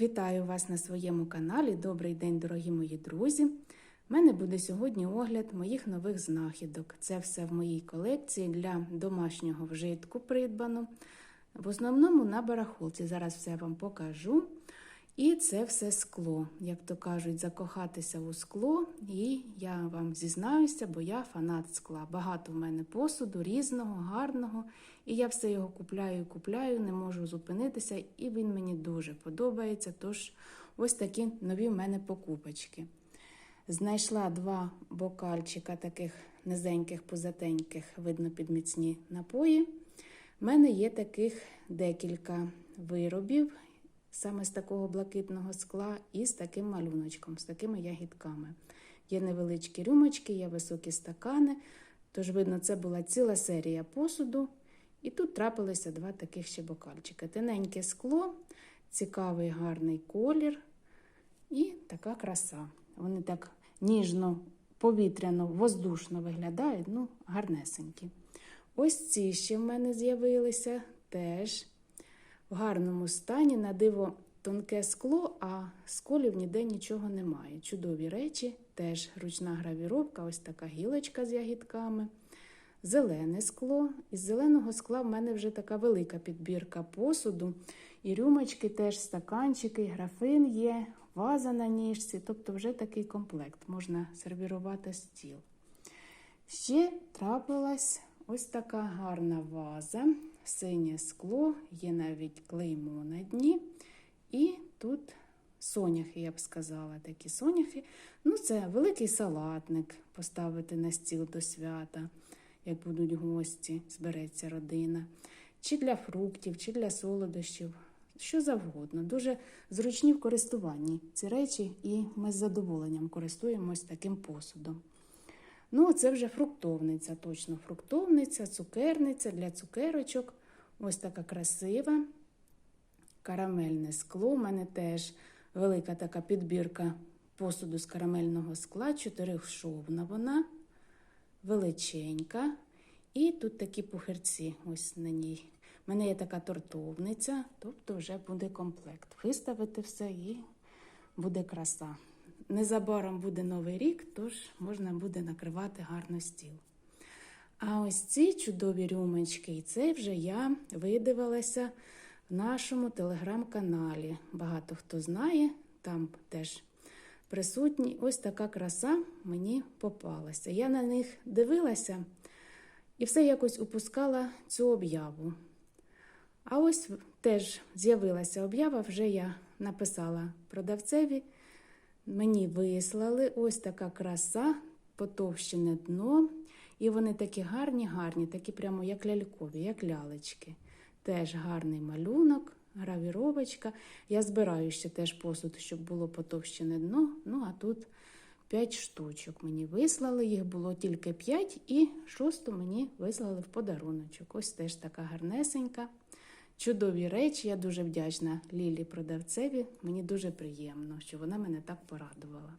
Вітаю вас на своєму каналі. Добрий день, дорогі мої друзі. У мене буде сьогодні огляд моїх нових знахідок. Це все в моїй колекції для домашнього вжитку придбано. В основному на барахолці. Зараз все вам покажу. І це все скло. Як то кажуть, закохатися у скло. І я вам зізнаюся, бо я фанат скла. Багато в мене посуду, різного, гарного. І я все його купляю і купляю, не можу зупинитися, і він мені дуже подобається. Тож ось такі нові в мене покупочки. Знайшла два бокальчика таких низеньких, позатеньких, видно, підміцні напої. У мене є таких декілька виробів, саме з такого блакитного скла, і з таким малюночком, з такими ягідками. Є невеличкі рюмочки, є високі стакани. Тож, видно, це була ціла серія посуду. І тут трапилися два таких ще бокальчики. Тоненьке скло, цікавий гарний колір і така краса. Вони так ніжно, повітряно, воздушно виглядають, ну, гарнесенькі. Ось ці ще в мене з'явилися теж в гарному стані. На диво тонке скло, а сколів ніде нічого немає. Чудові речі, теж ручна гравіровка, ось така гілочка з ягідками. Зелене скло. Із зеленого скла в мене вже така велика підбірка посуду. І рюмочки теж, стаканчики, графин є, ваза на ніжці, тобто вже такий комплект, можна сервірувати стіл. Ще трапилась ось така гарна ваза, синє скло, є навіть клеймо на дні. І тут соняхи, я б сказала, такі соняхи. Ну, це великий салатник поставити на стіл до свята як будуть гості, збереться родина, чи для фруктів, чи для солодощів, що завгодно. Дуже зручні в користуванні ці речі, і ми з задоволенням користуємось таким посудом. Ну, це вже фруктовниця, точно фруктовниця, цукерниця для цукерочок. Ось така красива. Карамельне скло. У мене теж велика така підбірка посуду з карамельного скла, чотирьохшовна вона величенька. І тут такі пухирці ось на ній. У мене є така тортовниця, тобто вже буде комплект. Виставити все і буде краса. Незабаром буде новий рік, тож можна буде накривати гарно стіл. А ось ці чудові рюмочки, і це вже я видивилася в нашому телеграм-каналі. Багато хто знає, там теж присутні. Ось така краса мені попалася. Я на них дивилася і все якось упускала цю об'яву. А ось теж з'явилася об'ява, вже я написала продавцеві. Мені вислали ось така краса, потовщене дно. І вони такі гарні, гарні, такі прямо як лялькові, як лялечки. Теж гарний малюнок гравіровочка. Я збираю ще теж посуд, щоб було потовщене дно. Ну, а тут 5 штучок мені вислали, їх було тільки 5, і шосту мені вислали в подаруночок. Ось теж така гарнесенька. Чудові речі, я дуже вдячна Лілі продавцеві. Мені дуже приємно, що вона мене так порадувала.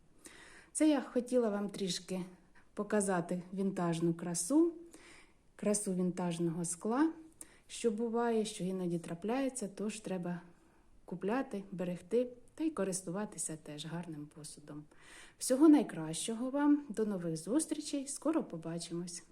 Це я хотіла вам трішки показати вінтажну красу, красу вінтажного скла що буває, що іноді трапляється, тож треба купляти, берегти та й користуватися теж гарним посудом. Всього найкращого вам, до нових зустрічей! Скоро побачимось!